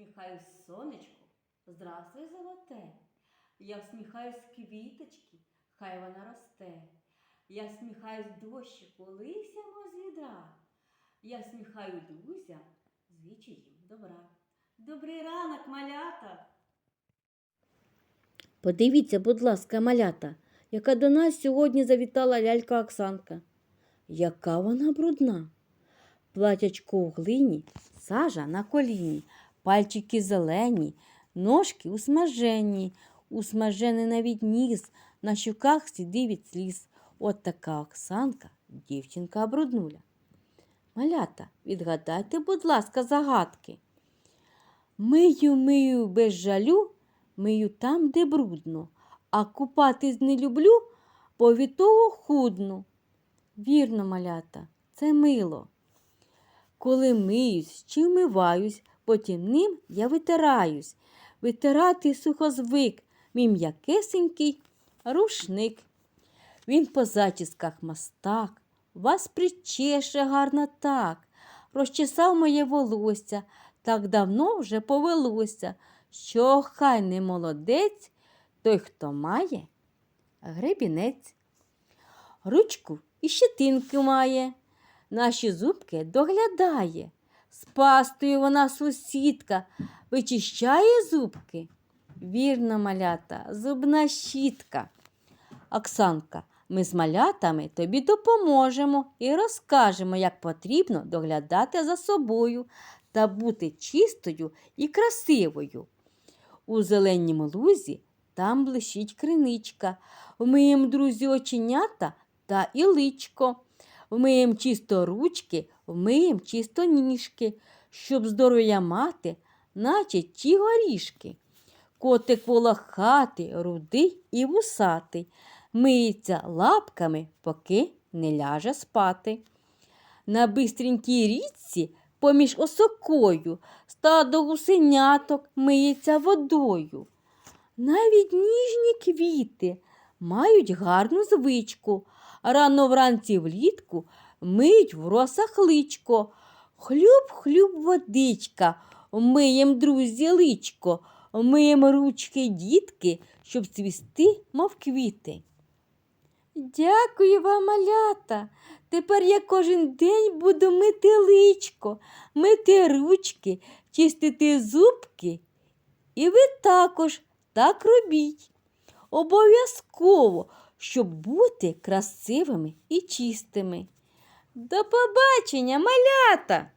всміхаюсь сонечку, здравствуй, золоте. Я всміхаюсь квіточки, хай вона росте. Я всміхаюсь дощику, лисямо з відра. Я всміхаю друзям, звічу їм добра. Добрий ранок, малята! Подивіться, будь ласка, малята, яка до нас сьогодні завітала лялька Оксанка. Яка вона брудна. Платячко у глині, сажа на коліні, пальчики зелені, ножки усмажені, усмажений навіть ніс, на щуках сіди від сліз. От така Оксанка, дівчинка бруднуля. Малята, відгадайте, будь ласка, загадки. Мию, мию без жалю, мию там, де брудно, а купатись не люблю, бо від того худну. Вірно, малята, це мило. Коли миюсь чи вмиваюсь, потім ним я витираюсь. Витирати сухозвик, мій м'якесенький рушник. Він по зачісках мастак, вас причеше гарно так, розчесав моє волосся, так давно вже повелося, що хай не молодець, той, хто має гребінець. Ручку і щетинки має, наші зубки доглядає. З пастою вона сусідка, вичищає зубки. Вірно, малята, зубна щітка. Оксанка, ми з малятами тобі допоможемо і розкажемо, як потрібно доглядати за собою та бути чистою і красивою. У зеленім лузі там блищить криничка. Вмиєм, друзі, оченята та і личко. Вмиєм чисто ручки, вмиєм чисто ніжки, щоб здоров'я мати, наче ті горішки. Котик волохатий, рудий і вусатий, миється лапками, поки не ляже спати. На бистренькій річці поміж осокою стадо гусеняток миється водою. Навіть ніжні квіти мають гарну звичку. Рано вранці влітку миють в росах личко. Хлюб-хлюб водичка, миєм, друзі, личко, миєм ручки дітки, щоб цвісти, мов квіти. Дякую вам, малята. Тепер я кожен день буду мити личко, мити ручки, чистити зубки. І ви також так робіть. Обов'язково, щоб бути красивими і чистими. До побачення, малята!